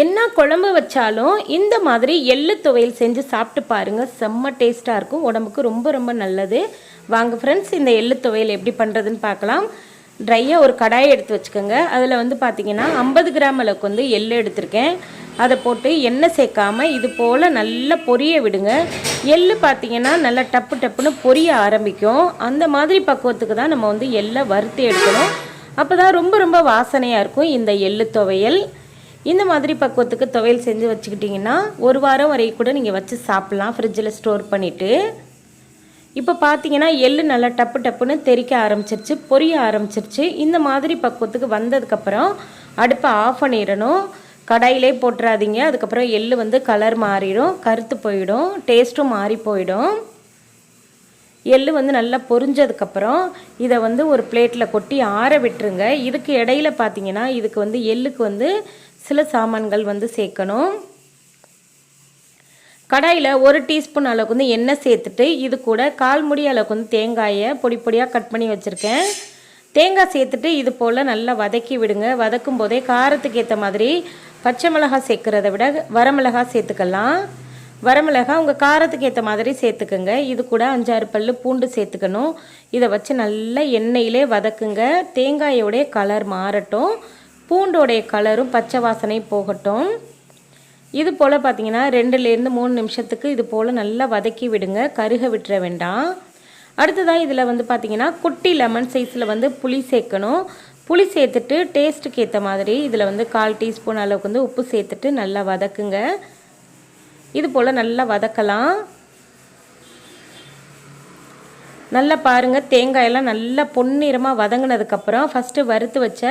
என்ன குழம்பு வச்சாலும் இந்த மாதிரி எள்ளு துவையல் செஞ்சு சாப்பிட்டு பாருங்கள் செம்ம டேஸ்ட்டாக இருக்கும். உடம்புக்கு ரொம்ப ரொம்ப நல்லது. வாங்க ஃப்ரெண்ட்ஸ் இந்த எள்ளு துவையல் எப்படி பண்ணுறதுன்னு பார்க்கலாம். ட்ரையாக ஒரு கடாயை எடுத்து வச்சுக்கோங்க. அதில் வந்து பார்த்தீங்கன்னா ஐம்பது கிராம் அளவுக்கு வந்து எள்ளு எடுத்திருக்கேன். அதை போட்டு எண்ணெய் சேர்க்காம இது போல் நல்லா பொரிய விடுங்க. எள்ளு பார்த்தீங்கன்னா நல்லா டப்பு டப்புன்னு பொரிய ஆரம்பிக்கும். அந்த மாதிரி பக்குவத்துக்கு தான் நம்ம வந்து எள்ளை வறுத்து எடுக்கணும். அப்போ தான் ரொம்ப ரொம்ப வாசனையாக இருக்கும் இந்த எள்ளு துவையல். இந்த மாதிரி பக்குவத்துக்கு துவையல் செஞ்சு வச்சுக்கிட்டிங்கன்னா ஒரு வாரம் வரைக்கும் கூட நீங்கள் வச்சு சாப்பிட்லாம். ஃப்ரிட்ஜில் ஸ்டோர் பண்ணிவிட்டு இப்போ பார்த்தீங்கன்னா எள்ளு நல்லா டப்பு டப்புன்னு தெறிக்க ஆரம்பிச்சிருச்சு பொரிய ஆரம்பிச்சிருச்சு. இந்த மாதிரி பக்குவத்துக்கு வந்ததுக்கப்புறம் அடுப்பை ஆஃப் பண்ணிடணும். கடாயிலே போட்டுறாதீங்க. அதுக்கப்புறம் எள்ளு வந்து கலர் மாறிடும் கருத்து போயிடும் டேஸ்ட்டும் மாறி போயிடும். எள்ளு வந்து நல்லா பொரிஞ்சதுக்கப்புறம் இதை வந்து ஒரு பிளேட்டில் கொட்டி ஆற விட்டுருங்க. இதுக்கு இடையில பார்த்தீங்கன்னா இதுக்கு வந்து எள்ளுக்கு வந்து சில சாமான்கள் வந்து சேர்க்கணும். கடாயில் ஒரு டீஸ்பூன் அளவுக்கு வந்து எண்ணெய் சேர்த்துட்டு இது கூட கால் முடி அளவுக்கு வந்து தேங்காயை பொடி பொடியாக கட் பண்ணி வச்சுருக்கேன். தேங்காய் சேர்த்துட்டு இது போல் நல்லா வதக்கி விடுங்க. வதக்கும் போதே காரத்துக்கு ஏற்ற மாதிரி பச்சை மிளகாய் சேர்க்குறத விட வரமிளகாய் சேர்த்துக்கலாம். வரமிளகாய் உங்கள் காரத்துக்கு ஏற்ற மாதிரி சேர்த்துக்கோங்க. இது கூட அஞ்சாறு பல் பூண்டு சேர்த்துக்கணும். இதை வச்சு நல்லா எண்ணெயிலே வதக்குங்க. தேங்காயோடைய கலர் மாறட்டும். பூண்டோடைய கலரும் பச்சை வாசனை போகட்டும். இது போல் பார்த்தீங்கன்னா ரெண்டுலேருந்து மூணு நிமிஷத்துக்கு இது போல் நல்லா வதக்கி விடுங்க. கருக விட்டுற வேண்டாம். அடுத்ததாக இதில் வந்து பார்த்தீங்கன்னா குட்டி லெமன் சைஸில் வந்து புளி சேர்க்கணும். புளி சேர்த்துட்டு டேஸ்ட்டுக்கு ஏற்ற மாதிரி இதில் வந்து கால் டீஸ்பூன் அளவுக்கு வந்து உப்பு சேர்த்துட்டு நல்லா வதக்குங்க. இது போல் நல்லா வதக்கலாம். நல்லா பாருங்கள் தேங்காயெல்லாம் நல்லா பொன்னிறமாக வதங்கினதுக்கப்புறம் ஃபஸ்ட்டு வறுத்து வச்ச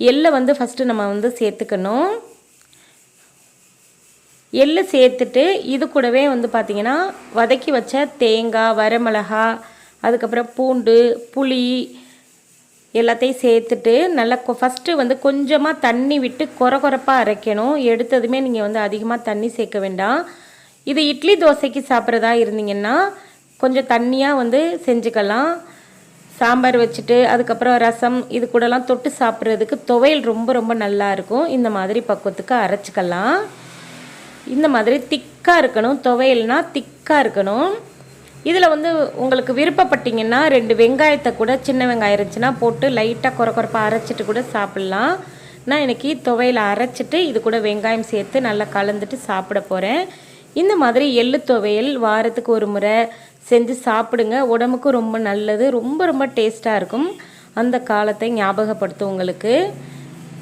எள்ளை வந்து ஃபஸ்ட்டு நம்ம வந்து சேர்த்துக்கணும். எள்ளு சேர்த்துட்டு இது கூடவே வந்து பார்த்திங்கன்னா வதக்கி வச்ச தேங்காய் வரமிளகா அதுக்கப்புறம் பூண்டு புளி எல்லாத்தையும் சேர்த்துட்டு நல்லா ஃபஸ்ட்டு வந்து கொஞ்சமாக தண்ணி விட்டு குறை குறைப்பாக அரைக்கணும். எடுத்ததுமே நீங்கள் வந்து அதிகமாக தண்ணி சேர்க்க வேண்டாம். இது இட்லி தோசைக்கு சாப்பிட்றதா இருந்தீங்கன்னா கொஞ்சம் தண்ணியாக வந்து செஞ்சுக்கலாம். சாம்பார் வச்சுட்டு அதுக்கப்புறம் ரசம் இது கூடலாம் தொட்டு சாப்பிட்றதுக்கு துவையல் ரொம்ப ரொம்ப நல்லா இருக்கும். இந்த மாதிரி பக்குவத்துக்கு அரைச்சிக்கலாம். இந்த மாதிரி திக்காக இருக்கணும். துவையல்னால் திக்காக இருக்கணும். இதில் வந்து உங்களுக்கு விருப்பப்பட்டீங்கன்னா ரெண்டு வெங்காயத்தை கூட சின்ன வெங்காயம் இருந்துச்சுன்னா போட்டு லைட்டாக குறை குறைப்பாக அரைச்சிட்டு கூட சாப்பிட்லாம். நான் இன்றைக்கி துவையில் அரைச்சிட்டு இது கூட வெங்காயம் சேர்த்து நல்லா கலந்துட்டு சாப்பிட போகிறேன் இந்த மாதிரி எள்ளு துவையல் வாரத்துக்கு ஒரு முறை செஞ்சு சாப்பிடுங்க. உடம்புக்கும் ரொம்ப நல்லது. ரொம்ப ரொம்ப டேஸ்ட்டாக இருக்கும். அந்த காலத்தை ஞாபகப்படுத்தும் உங்களுக்கு.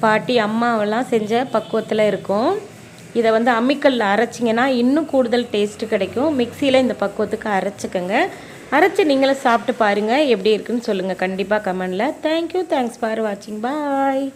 பாட்டி அம்மாவெல்லாம் செஞ்ச பக்குவத்தில் இருக்கும். இதை வந்து அம்மிக்கல்லில் அரைச்சிங்கன்னா இன்னும் கூடுதல் டேஸ்ட்டு கிடைக்கும். மிக்சியில் இந்த பக்குவத்துக்கு அரைச்சிக்கோங்க. அரைச்சி நீங்களும் சாப்பிட்டு பாருங்கள் எப்படி இருக்குன்னு சொல்லுங்கள் கண்டிப்பாக கமெண்டில். தேங்க்யூ தேங்க்ஸ் ஃபார் வாட்சிங் பாய்